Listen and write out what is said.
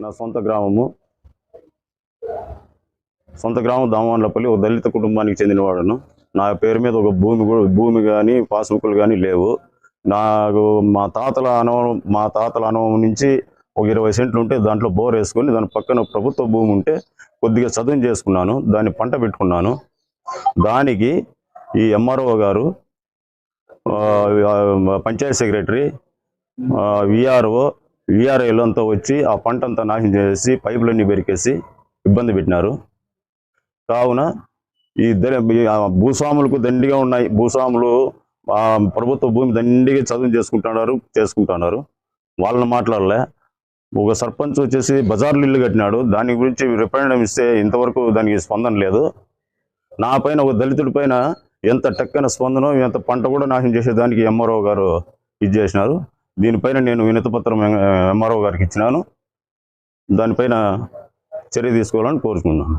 నా సొంత గ్రామము. సొంత గ్రామం దామవాన్లపల్లి ఒక దళిత కుటుంబానికి చెందినవాడను నా పేరు మీద ఒక భూమి కూడా భూమి కానీ పాస్బుక్లు కానీ లేవు. నాకు మా తాతల అనుభవం మా తాతల అనుభవం నుంచి ఒక ఇరవై సెంట్లు ఉంటే దాంట్లో బోర్ వేసుకొని దాని పక్కన ప్రభుత్వ భూమి ఉంటే కొద్దిగా చదువు చేసుకున్నాను. దాన్ని పంట పెట్టుకున్నాను. దానికి ఈ ఎంఆర్ఓ గారు ఆ, పంచాయత్ సెక్రటరీ విఆర్ఓ విఆర్ఏలు అంతా వచ్చి ఆ పంట అంతా నాశనం చేసి పైపులన్నీ బెరికేసి ఇబ్బంది పెట్టినారు. కావున ఈ ద- భూస్వాములకు దండిగా ఉన్నాయి. భూస్వాములు ప్రభుత్వ భూమి దండిగా చదువు చేసుకుంటున్నారు చేసుకుంటున్నారు. వాళ్ళని మాట్లాడలే. ఒక సర్పంచ్ వచ్చేసి బజార్లు ఇల్లు కట్టినాడు. దాని గురించి రిఫరెండం ఇస్తే ఇంతవరకు దానికి స్పందన లేదు. నా పైన ఒక దళితుడి పైన ఎంత టక్కన స్పందనో ఎంత పంట కూడా నాశనం చేసేదానికి ఎంఆర్ఓ గారు ఇది చేసినారు. దీనిపైన నేను వినతిపత్రం ఎంఆర్ఓ గారికి ఇచ్చినాను. దానిపైన చర్య తీసుకోవాలని కోరుకున్నాను